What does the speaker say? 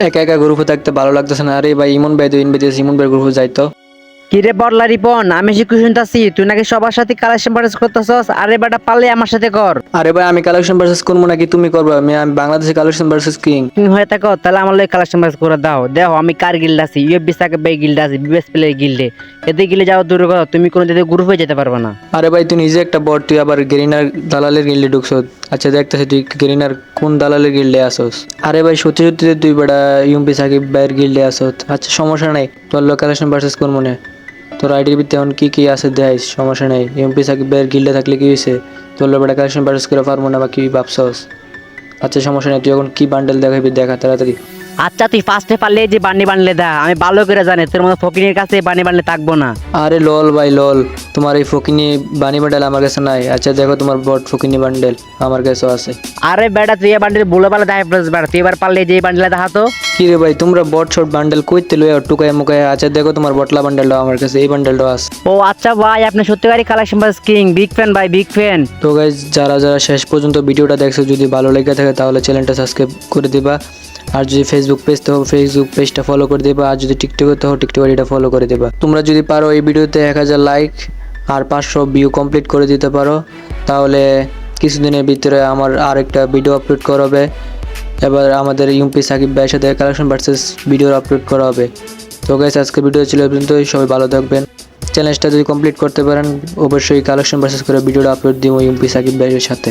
একা একা গ্রুপে থাকতে ভালো লাগতেছে না। আরে ভাই, ইমন ভাই তো ইনভাইট ইমন ভাই গ্রুপে যাইতো। কিরে বড়লা রিপন আমি শিখু শুনতাছি তুই নাকি সবার সাথে কালেকশন পার্টিস করতেছস? আরে বেটা পারলে আমার সাথে কর। আরে ভাই আমি কালেকশন ভার্সেস করব নাকি? তুমি করবে আমি আমি বাংলাদেশে কালেকশন ভার্সেস কিং কিং হয়ে থাকো তাহলে আমার লগে কালেকশন পার্টিস করে দাও। দেখো আমি কার গিল্ড আছি? ইউএফবি সাকে বে গিল্ড আছি বিবেস প্লে গিল্ডে এতে গিলে যাও দূরে কথা তুমি কোনো দিকে গ্রুপে যেতে পারবে না। আরে ভাই তুই নিজে একটা বট তুই আবার গেরিনার দালালের গিল্ডে ঢুকছ। আচ্ছা দেখতেছি তুই গেরিনার কোন দালালের গিল্ডে আসোস? আরে ভাই সত্যি সত্যি তুই বেটা ইউমপি সাকিব ভাইয়ের গিল্ডে আসত আচ্ছা সমস্যা নাই তোর লোক কালেকশন ভার্সেস কোন মনে তোর আইডির ভিত্তি এখন কী কী আছে দেয় সমস্যা নেই। এমপি সাকিবের গিল্ডে থাকলে কী হয়েছে তোর বেটা কালেকশন ভার্সেস করে পারব না, বা কী ভাবছস? আচ্ছা সমস্যা নেই, তুই এখন কী বান্ডেল দেখাবি? দেখা, তাড়াতাড়ি। আচ্ছা তুই ফার্স্টে পারলে যে বান্নি বানলে দা আমি ভালো করে জানি তোর মতো ফকিনের কাছে বানি বানলে থাকব না। আরে লল ভাই লল তোমার এই ফকিনি বানি বান্ডেল আমার কাছে নাই। আচ্ছা দেখো তোমার বট ফকিনি বান্ডেল আমার কাছেও আছে। আরে বেটা তুই এই বান্ডিল বলে পালে দেখা প্লাস বেটা তুই এবার পারলে যে বান্ডিলে দেখাতো। কি রে ভাই তোমরা বট শট বান্ডেল কইতে লইয়া টুকায় মুকায় আচ্ছা দেখো তোমার বটলা বান্ডেলটা আমার কাছে এই বান্ডেলটা আছে। ও আচ্ছা ভাই আপনি সত্যিকারই collection parties king big fan ভাই বিগ ফ্যান তো গাইজ যারা যারা শেষ পর্যন্ত ভিডিওটা দেখছ যদি ভালো লেগে থাকে তাহলে চ্যানেলটা সাবস্ক্রাইব করে দিবা। আর যদি ফেসবুক পেজ তো ফেসবুক পেজটা ফলো করে দিবা, আর যদি টিকটকে তো টিকটক আইডিটা ফলো করে দিবা। তোমরা যদি পারো এই ভিডিওতে এক হাজার লাইক আর পাঁচশো ভিউ কমপ্লিট করে দিতে পারো, তাহলে কিছুদিনের ভিতরে আমার আরেকটা ভিডিও আপলোড করা হবে এবার আমাদের ইউপি সাকিব ভাইয়ের সাথে কালেকশন ভার্সেস ভিডিও আপলোড করা হবে। তো গাইজ আজকে ভিডিও ছিল এই পর্যন্তই, সবাই ভালো থাকবেন। চ্যালেঞ্জটা যদি কমপ্লিট করতে পারেন, অবশ্যই কালেকশন ভার্সেস করে ভিডিওটা আপলোড দিব ইউপি সাকিব ভাইয়ের সাথে।